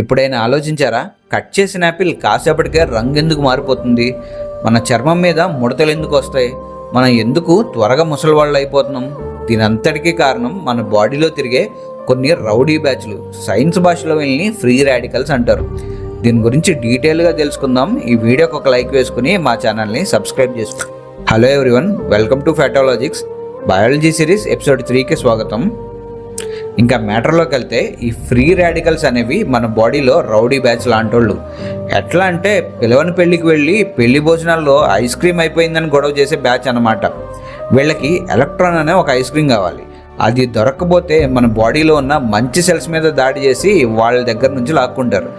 ఎప్పుడైనా ఆలోచించారా? కట్ చేసిన యాపిల్ కాసేపటికే రంగు ఎందుకు మారిపోతుంది? మన చర్మం మీద ముడతలు ఎందుకు వస్తాయి? మనం ఎందుకు త్వరగా ముసలివాళ్ళు అయిపోతున్నాం దీనంతటికీ కారణం మన బాడీలో తిరిగే కొన్ని రౌడీ బ్యాచ్లు. సైన్స్ భాషలో వీళ్ళని ఫ్రీ రాడికల్స్ అంటారు. దీని గురించి డీటెయిల్గా తెలుసుకుందాం. ఈ వీడియోకి ఒక లైక్ వేసుకుని మా ఛానల్ని సబ్స్క్రైబ్ చేసుకోండి హలో ఎవ్రీవన్ వెల్కమ్ టు ఫ్యాటాలజిక్స్ బయాలజీ సిరీస్ ఎపిసోడ్ త్రీకి స్వాగతం. ఇంకా మ్యాటర్లోకి వెళ్తే ఈ ఫ్రీ రాడికల్స్ అనేవి మన బాడీలో రౌడీ బ్యాచ్ లాంటోళ్ళు. ఎట్లా అంటే పిలవని పెళ్ళికి వెళ్ళి పెళ్ళి భోజనాల్లో ఐస్ క్రీమ్ అయిపోయిందని గొడవ చేసే బ్యాచ్ అన్నమాట. వీళ్ళకి ఎలక్ట్రాన్ అనే ఒక ఐస్ క్రీమ్ కావాలి. అది దొరకకపోతే మన బాడీలో ఉన్న మంచి సెల్స్ మీద దాడి చేసి వాళ్ళ దగ్గర నుంచి లాక్కుంటారు.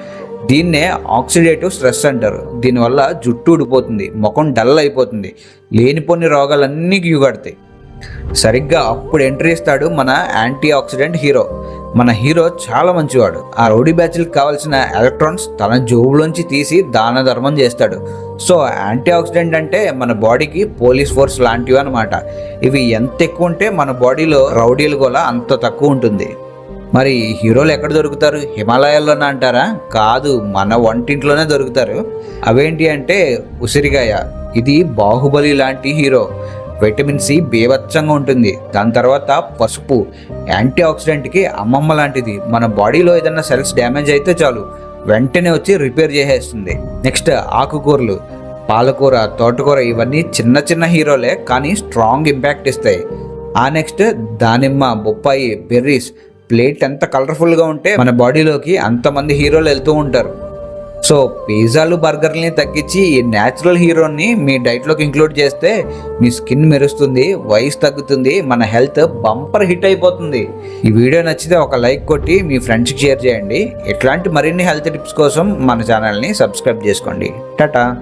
దీన్నే ఆక్సిడేటివ్ స్ట్రెస్ అంటారు. దీనివల్ల జుట్టు ఊడిపోతుంది ముఖం డల్ అయిపోతుంది లేనిపోని రోగాలన్నీ గిగుగడతాయి సరిగ్గా అప్పుడు ఎంట్రీ ఇస్తాడు మన యాంటీ ఆక్సిడెంట్ హీరో. మన హీరో చాలా మంచివాడు. ఆ రౌడీ బ్యాచ్లకు కావాల్సిన ఎలక్ట్రాన్స్ తన జోబులోంచి తీసి దాన ధర్మం చేస్తాడు. సో యాంటీ ఆక్సిడెంట్ అంటే మన బాడీకి పోలీస్ ఫోర్స్ లాంటివి అనమాట ఇవి ఎంత ఎక్కువ ఉంటే మన బాడీలో రౌడీలు కూడా అంత తక్కువ ఉంటుంది. మరి హీరోలు ఎక్కడ దొరుకుతారు? హిమాలయాల్లోనే అంటారా? కాదు మన వంటింట్లోనే దొరుకుతారు. అవేంటి అంటే ఉసిరిగాయ. ఇది బాహుబలి లాంటి హీరో. విటమిన్ సి బీభత్సంగా ఉంటుంది. దాని తర్వాత పసుపు యాంటీ ఆక్సిడెంట్కి అమ్మమ్మ లాంటిది. మన బాడీలో ఏదైనా సెల్స్ డ్యామేజ్ అయితే చాలు. వెంటనే వచ్చి రిపేర్ చేసేస్తుంది. నెక్స్ట్ ఆకుకూరలు పాలకూర తోటకూర ఇవన్నీ చిన్న చిన్న హీరోలే కానీ స్ట్రాంగ్ ఇంపాక్ట్ ఇస్తాయి. ఆ నెక్స్ట్ దానిమ్మ బొప్పాయి బెర్రీస్. ప్లేట్ ఎంత కలర్ఫుల్గా ఉంటే మన బాడీలోకి అంతమంది హీరోలు వెళ్తూ ఉంటారు. సో పిజ్జాలు బర్గర్ని తగ్గించి ఈ న్యాచురల్ హీరోని మీ డైట్లోకి ఇంక్లూడ్ చేస్తే మీ స్కిన్ మెరుస్తుంది వయసు తగ్గుతుంది మన హెల్త్ బంపర్ హిట్ అయిపోతుంది. ఈ వీడియో నచ్చితే ఒక లైక్ కొట్టి మీ ఫ్రెండ్స్కి షేర్ చేయండి. ఇట్లాంటి మరిన్ని హెల్త్ టిప్స్ కోసం మన ఛానల్ని సబ్స్క్రైబ్ చేసుకోండి. టాటా!